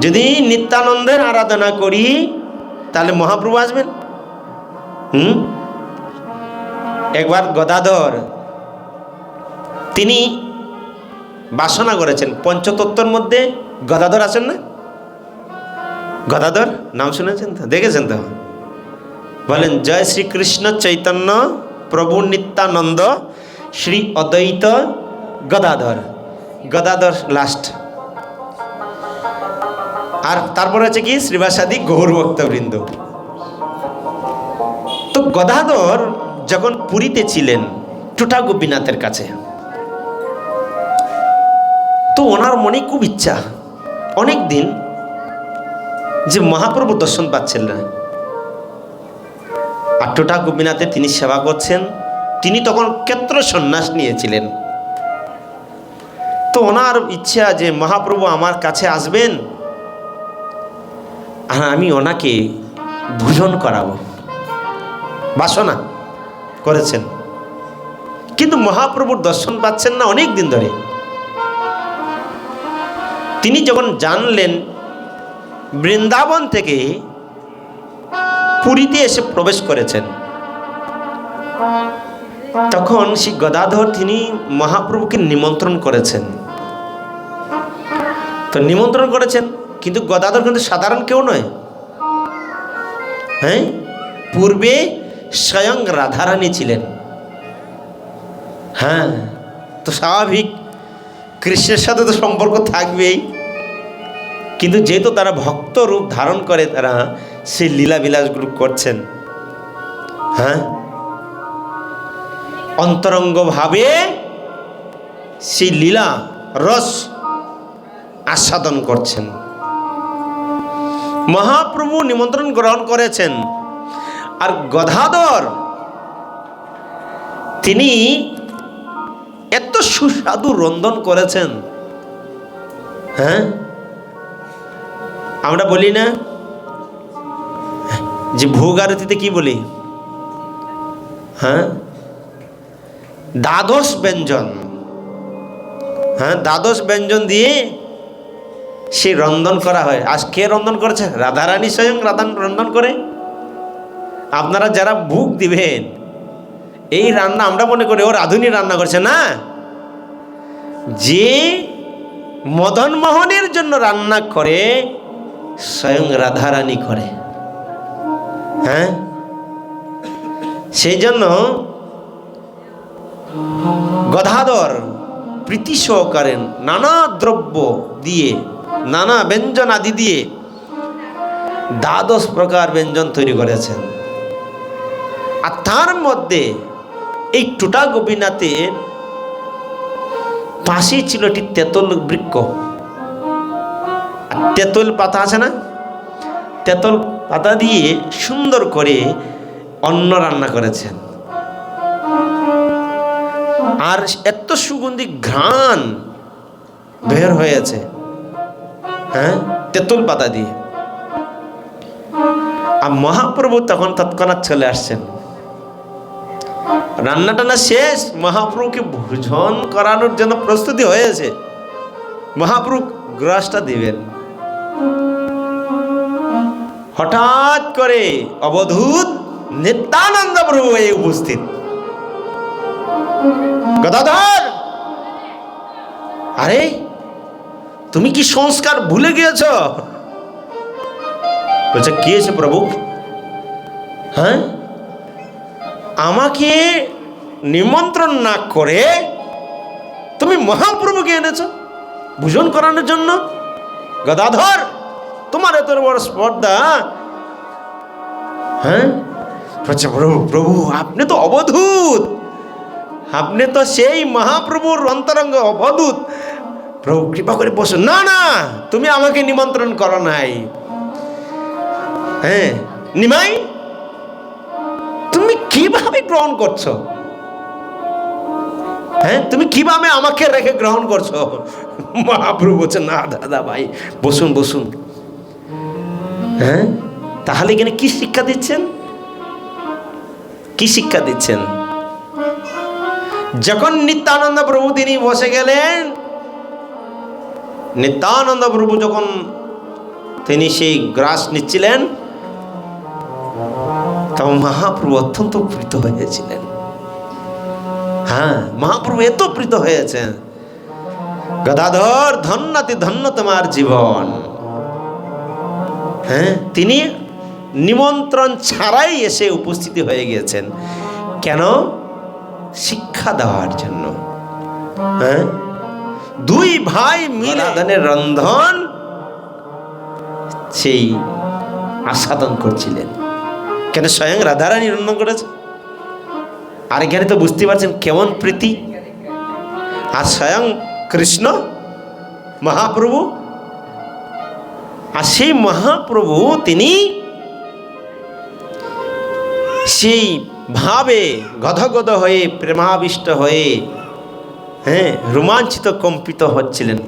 যদি নিত্যানন্দের আরাধনা করি, তাহলে মহাপ্রভু আসবেন। হুম? একবার গদাধর, তিনি বাসনা করেছেন, পঞ্চতত্ত্বর মধ্যে গদাধর আছেন না? গদাধর? নাম শুনেছেন তো? দেখেছেন তো? বলেন, জয় শ্রীকৃষ্ণ চৈতন্য প্রভু নিত্যানন্দ শ্রী অদ্বৈত গদাধর। গদাধর লাস্ট আর তারপর হচ্ছে কি, শ্রীবাসাদি গৌর ভক্তবৃন্দ। তো গদাধর যখন পুরীতে ছিলেন টুটা গোপীনাথের কাছে, তো ওনার মনে খুব ইচ্ছা, অনেক দিন যে মহাপ্রভু দর্শন পাচ্ছেন না। আর টোটা গোপীনাথে তিনি সেবা করছেন, তিনি তখন ক্ষেত্র সন্ন্যাস নিয়েছিলেন। তো ওনার ইচ্ছা যে মহাপ্রভু আমার কাছে আসবেন আমি ওনাকে ভোজন করাবো। বাসনা করেছেন। কিন্তু মহাপ্রভুর দর্শন পাচ্ছেন না অনেক দিন ধরে। তিনি যখন জানলেন, বৃন্দাবন থেকে পুরীতে এসে প্রবেশ করেছেন, তখন সেই গদাধর তিনি মহাপ্রভুকে নিমন্ত্রণ করেছেন। তো নিমন্ত্রণ করেছেন? কিন্তু গদাধর কিন্তু সাধারণ কেউ নয়। হ্যাঁ? পূর্বে স্বয়ং রাধারানী ছিলেন। হ্যাঁ? তো স্বাভাবিক, কৃষ্ণের সাথে তো সম্পর্ক থাকবেই। কিন্তু যেহেতু তারা ভক্ত রূপ ধারণ করে, তারা সেই লীলা বিলাসগুলো করছেন। হ্যাঁ? অন্তরঙ্গভাবে সেই লীলা, রস আস্বাদন করছেন। মহাপ্রভু নিমন্ত্রণ গ্রহণ করেছেন। আর গদাধর, তিনি এত সুস্বাদু রন্ধন করেছেন। হ্যাঁ? আমরা বলি না? যে ভোগ আরতিতে কি বলি? হ্যাঁ? দ্বাদশ ব্যঞ্জন। হ্যাঁ দ্বাদশ ব্যঞ্জন দিয়ে সে রন্ধন করা হয়। আজ কে রন্ধন করেছে? রাধারানী স্বয়ং রাধান রন্ধন করে। আপনারা যারা ভোগ দিবেন, এই রান্না আমরা মনে করি, ও রাধুনী রান্না করছে না? যে মদন মোহনের জন্য রান্না করে, স্বয়ং রাধারানী করে। হ্যাঁ? সেই জন্য গদাধর প্রীতি সহকারে নানা দ্রব্য দিয়ে নানা ব্যঞ্জন আদি দিয়ে দ্বাদশ প্রকার ব্যঞ্জন তৈরি করেছেন। আর তার মধ্যে এই টুটা গোপীনাথের পাশেই ছিল একটি তেতল বৃক্ষ। আর তেতল পাতা আছে না? তেঁতল পাতা দিয়ে সুন্দর করে অন্ন রান্না করেছেন। আর এত সুগন্ধি ঘ্রাণ বের হয়েছে। হ্যাঁ? তেঁতুল পাতা দিয়ে। আর মহাপ্রভু তখন তৎক্ষণাৎ চলে আসছেন। রান্না টান্না শেষ, মহাপ্রভুকে ভোজন করানোর জন্য প্রস্তুতি হয়েছে। মহাপ্রভু গ্রাসটা দিবেন। হঠাৎ করে অবধূত নিত্যানন্দ প্রভু এই উপস্থিত। গদাধর! আরে তুমি কি সংস্কার ভুলে গিয়েছ? বলছে, কি হয়েছে প্রভু? হ্যাঁ? আমাকে নিমন্ত্রণ না করে তুমি মহাপ্রভুকে এনেছ ভোজন করানোর জন্য? গদাধর, তোমার এত বড় স্পর্ধা। হ্যাঁ? প্রভু প্রভু, আপনি তো অবধূত। আপনি তো সেই মহাপ্রভুর অন্তরঙ্গ অবধূত। প্রভু, কৃপা করে বসুন না না, তুমি আমাকে নিমন্ত্রণ করো নাই। হ্যাঁ নিমাই, তুমি কীভাবে গ্রহণ করছ? হ্যাঁ তুমি কীভাবে আমাকে রেখে গ্রহণ করছ? মহাপ্রভু বলছে, না, দাদা ভাই, বসুন বসুন। হ্যাঁ তাহলে এখানে কি শিক্ষা দিচ্ছেন? কি শিক্ষা দিচ্ছেন? যখন নিত্যানন্দ প্রভু তিনি বসে গেলেন নিত্যানন্দ প্রভু যখন তিনি সেই গ্রাস নিচ্ছিলেন, তখন মহাপ্রভু অত্যন্ত প্রীত হয়েছিলেন। হ্যাঁ মহাপ্রভু এত প্রীত হয়েছেন। গদাধর, ধন্যতি, ধন্য তোমার জীবন। হ্যাঁ তিনি নিমন্ত্রণ ছাড়াই এসে উপস্থিতি হয়ে গিয়েছেন। কেন? শিক্ষা দেওয়ার জন্য। হ্যাঁ দুই ভাই মিলে দানের রন্ধন সেই আস্বাদন করছিলেন। কেন স্বয়ং রাধারানী রন্ধন করেছে? আর এখানে তো বুঝতে পারছেন কেমন প্রীতি। আর স্বয়ং কৃষ্ণ মহাপ্রভু। আর সেই মহাপ্রভু তিনি সেই ভাবে গধগদ হয়ে প্রেমাবিষ্ট হয়ে হ্যাঁ রোমাঞ্চিত কম্পিত হচ্ছিলেন।